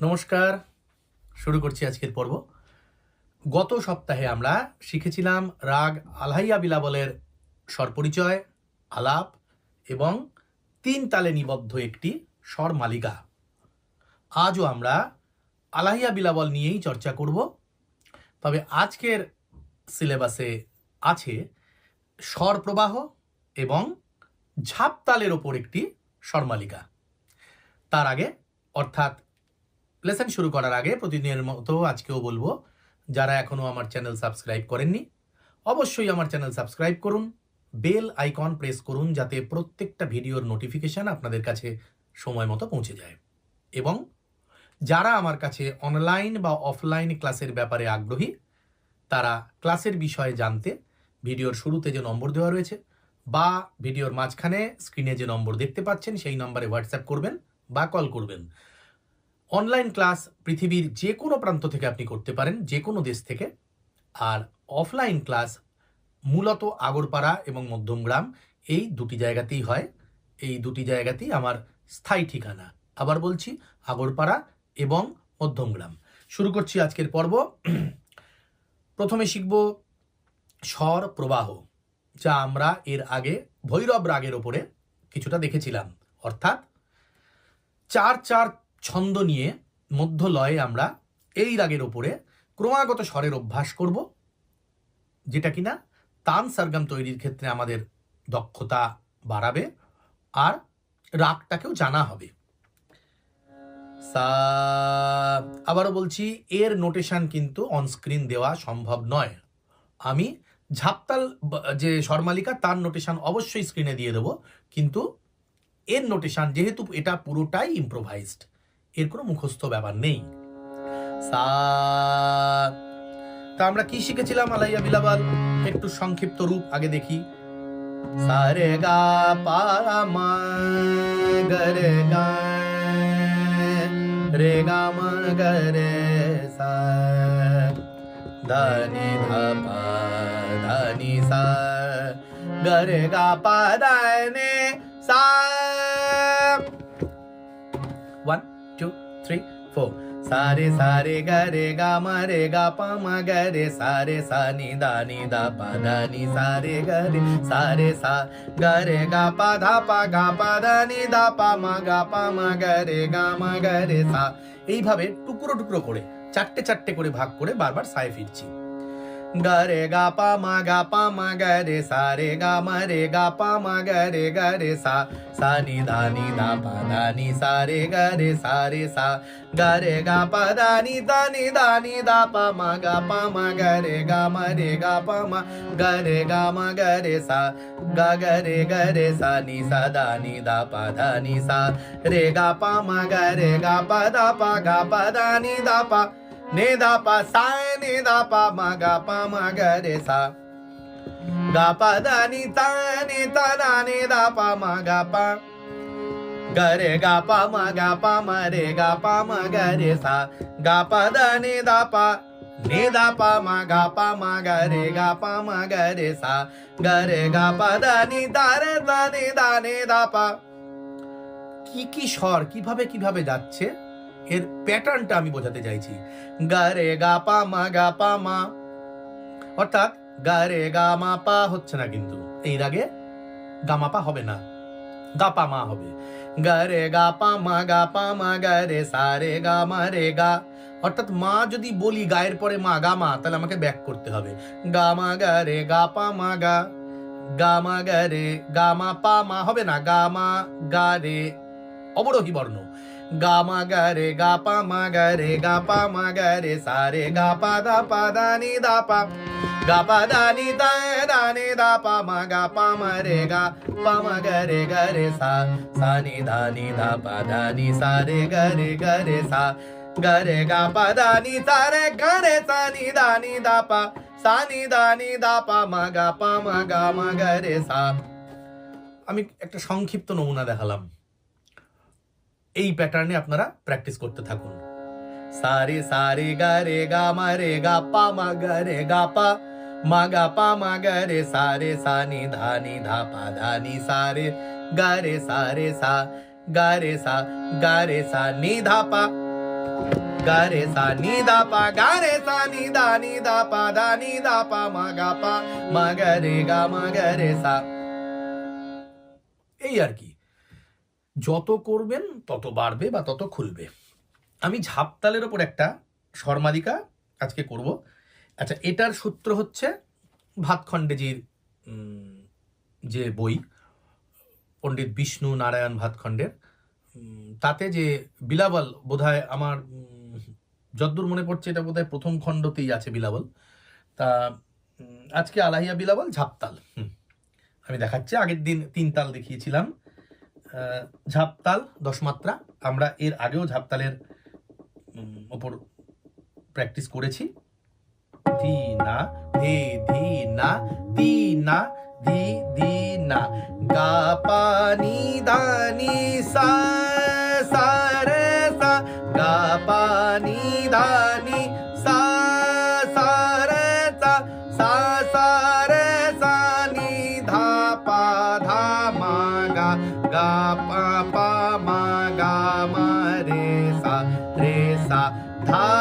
নমস্কার, শুরু করছি আজকের পর্ব। গত সপ্তাহে আমরা শিখেছিলাম রাগ আলহাইয়া বিলাবলের স্বরপরিচয়, আলাপ এবং তিন তালে নিবদ্ধ একটি স্বর মালিকা। আজও আমরা আলাহিয়া বিলাবল নিয়েই চর্চা করব। তবে আজকের সিলেবাসে আছে স্বর প্রবাহ এবং ঝাপতালের ওপর একটি স্বরমালিকা তার আগে অর্থাৎ লেসন শুরু করার আগে প্রতিদিনের মতো আজকেও বলব, যারা এখনও আমার চ্যানেল সাবস্ক্রাইব করেননি, অবশ্যই আমার চ্যানেল সাবস্ক্রাইব করুন বেল আইকন প্রেস করুন যাতে প্রত্যেকটা ভিডিওর নোটিফিকেশন আপনাদের কাছে সময় মতো পৌঁছে যায়। এবং যারা আমার কাছে অনলাইন বা অফলাইন ক্লাসের ব্যাপারে আগ্রহী, তারা ক্লাসের বিষয়ে জানতে ভিডিওর শুরুতে যে নম্বর দেওয়া রয়েছে বা ভিডিওর মাঝখানে স্ক্রিনে যে নম্বর দেখতে পাচ্ছেন, সেই নম্বরে হোয়াটসঅ্যাপ করবেন বা কল করবেন। অনলাইন ক্লাস পৃথিবীর যে কোনো প্রান্ত থেকে আপনি করতে পারেন যে কোনো দেশ থেকে। আর অফলাইন ক্লাস মূলত আগরপাড়া এবং মধ্যমগ্রাম, এই দুটি জায়গাতেই হয়। এই দুটি জায়গাতেই আমার স্থায়ী ঠিকানা। আবার বলছি, আগরপাড়া এবং মধ্যমগ্রাম। শুরু করছি আজকের পর্ব। প্রথমে শিখব স্বর প্রবাহ, যা আমরা এর আগে ভৈরব রাগের ওপরে কিছুটা দেখেছিলাম। অর্থাৎ চার চার ছন্দ নিয়ে মধ্য লয়ে আমরা এই রাগের ওপরে ক্রমাগত স্বরের অভ্যাস করব, যেটা কিনা তান সারগাম তৈরির ক্ষেত্রে আমাদের দক্ষতা বাড়াবে আর রাগটাকেও জানা হবে। আবারও বলছি, এর নোটেশন কিন্তু অনস্ক্রিন দেওয়া সম্ভব নয়। আমি ঝাপতাল যে স্বরমালিকা, তার নোটেশন অবশ্যই স্ক্রিনে দিয়ে দেবো, কিন্তু এর নোটেশন যেহেতু এটা পুরোটাই ইম্প্রোভাইজড এর কোনো মুখস্থ ব্যাপার নেই। সা তা আমরা কি শিখেছিলাম আলাইয়া বিলাবাল? একটু সংক্ষিপ্ত রূপ আগে দেখি। সারে গা পা মা গরে গা, রে গা মা গরে সা ধানি ধা পা ধানি সা গরে গা পা দানে সা গরে গা মা রে গা পা মা গরে সারে সা নি দা নি দা পা দা নি সারে গরে সারে সা গরে গা পা ধা পা গা পা দা নি দা পা মা গা পা মা গরে গা মা গরে সা এইভাবে টুকরো টুকরো করে, চারটে চারটে করে ভাগ করে বারবার সায় ফিরছি। গরে গা পা মা গা পা মা গরে সা রে গা মা রে গা পা মা গরে গরে সা সা নি ধা নি ধা পা ধা নি সা রে গরে সা রে সা গরে গা পা ধা নি ধা নি ধা নি ধা পা মা গা পা মা গরে গা মা রে গা পা মা গরে গা মা গরে সা গা গরে গরে সা নি সা ধা নি ধা পা ধা নি সা রে গা পা মা গরে গা পা ধা পা গা পা ধা নি ধা পা নে দা পা সা নে দা পা মা গা পা মা গরে সা গা পা দা নি তা নে তা দা নে দা পা মা গা পা গা মা গা পা মা রে গা পা মা গরে সা গা পা দা নে দা পা নে দা পা মা গা পা মা গরে গা পা মা গরে সা গরে গা পা দা নি দা রে দা নে দা নে দা পা কি কি স্বর, কীভাবে কীভাবে যাচ্ছে? এর প্যাটার্নটা আমি বোঝাতে চাইছি। গারে গা পা মা গা পা মা। অর্থাৎ গারে গা মা পা হচ্ছে না কিন্তু। এই রাগে গামা পা হবে না। গা পা মা হবে। গারে গা পা মা গা পা মা গারে সারে গা মা রে গা। অর্থাৎ মা যদি বলি গায়ের পরে মা গা মা, তাহলে আমাকে ব্যাক করতে হবে। গা মা গা রে গা পা মা গা। গা মা গা রে গা মা পা মা হবে না। গা মা গা রে অবরোহী বর্ণ। গা মা গা রে গা পা মা গা রে গা পা মা গা রে সা রে গা পা দা পা দা নি দা পা গা পা দা নি দা দা নি দা পা মা গা পা মা রে গা পা মা গা রে গা রে সা সা নি দা নি দা পা দা নি সা রে গা রে গা রে সা গা রে গা পা দা নি সা রে গা রে সা নি দা নি দা পা সা নি দা নি দা পা মা গা পা মা গা মা গা রে সা আমি একটা সংক্ষিপ্ত নমুনা দেখালাম এই প্যাটার্নে আপনারা প্র্যাকটিস করতে থাকুন সারে সারে গা রে গা মা রে গা পা মা গা রে গা পা মা গা পা মা গা রে সারে সা নি ধা নি ধা পা ধা নি সারে গা রে সারে সা গা রে সা গা রে সা নি ধা পা ga re sa ni da pa ga re sa ni da ni da pa da ni da pa ma ga pa ma ga re ga ma ga re sa এই আর কি যত করবেন, তত বাড়বে বা তত খুলবে। আমি ঝাপতালের ওপর একটা শর্মাদিকা আজকে করব। আচ্ছা এটার সূত্র হচ্ছে ভাতখণ্ডেজির যে বই, পণ্ডিত বিষ্ণু নারায়ণ ভাতখণ্ডের তাতে যে বিলাবল বোধহয় আমার যদ্দূর মনে পড়ছে এটা বোধহয় প্রথম খণ্ডতেই আছে বিলাবল। তা আজকে আলাহিয়া বিলাবল ঝাপতাল। আমি দেখাচ্ছি, আগের দিন তিন তাল দেখিয়েছিলাম। ঝাপতাল, দশ মাত্রা। আমরা এর আগেও ঝাপতালের ওপর প্র্যাকটিস করেছি। ধি না ধি ধি না তি না ধি ধি না। গা, পা, নি সা সা, রে, সা। গা, পা নি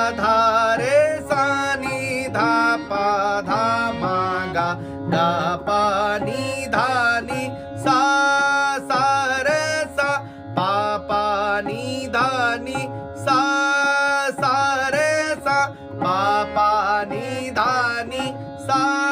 ধা ধা রে সা নি ধা পা ধা মা গা গা পা নি ধা নি সা সা রে সা পা পা নি ধা নি সা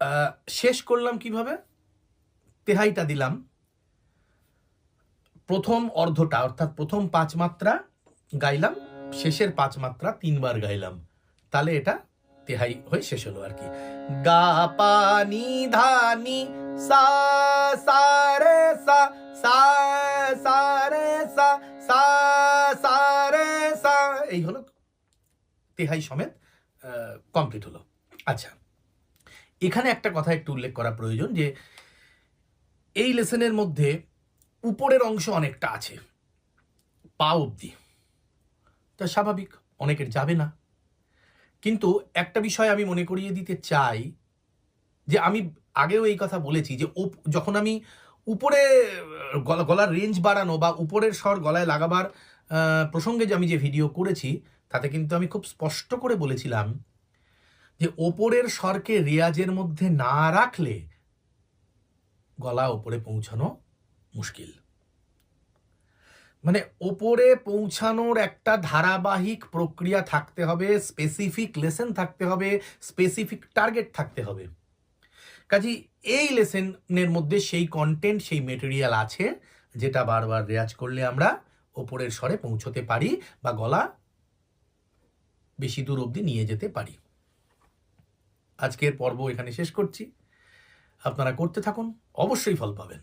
আহ, শেষ করলাম কীভাবে? তেহাইটা দিলাম। প্রথম অর্ধটা অর্থাৎ প্রথম পাঁচ মাত্রা গাইলাম শেষের পাঁচ মাত্রা তিনবার গাইলাম। তাহলে এটা তেহাই হয়ে শেষ হলো আর কি। গা, পা, নি, ধা, নি, সা সা, রে, সা সা সা, রে, সা সা সা, রে, সা। এই হলো তেহাই সমেত কমপ্লিট হলো। আচ্ছা এখানে একটা কথা একটু উল্লেখ করা প্রয়োজন যে, এই লেসনের মধ্যে উপরের অংশ অনেকটা আছে, পা অবধি। তা স্বাভাবিক, অনেকের যাবে না। কিন্তু একটা বিষয় আমি মনে করিয়ে দিতে চাই যে আমি আগেও এই কথা বলেছি যে যখন আমি উপরে, গলা- গলার রেঞ্জ বাড়ানো বা উপরের স্বর গলায় লাগাবার প্রসঙ্গে যে আমি যে ভিডিও করেছি, তাতে কিন্তু আমি খুব স্পষ্ট করে বলেছিলাম যে ওপরের স্বরকে রেয়াজের মধ্যে না রাখলে গলা ওপরে পৌঁছানো মুশকিল। মানে ওপরে পৌঁছানোর একটা ধারাবাহিক প্রক্রিয়া থাকতে হবে স্পেসিফিক লেসেন থাকতে হবে স্পেসিফিক টার্গেট থাকতে হবে। কাজী এই লেসেনের মধ্যে সেই কন্টেন্ট সেই মেটেরিয়াল আছে, যেটা বারবার রেয়াজ করলে আমরা ওপরের স্বরে পৌঁছতে পারি বা গলা বেশি দূর অবধি নিয়ে যেতে পারি। আজকের পর্ব এখানে শেষ করছি। আপনারা করতে থাকুন, অবশ্যই ফল পাবেন।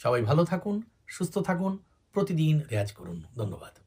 সবাই ভালো থাকুন, সুস্থ থাকুন প্রতিদিন রেয়াজ করুন। ধন্যবাদ।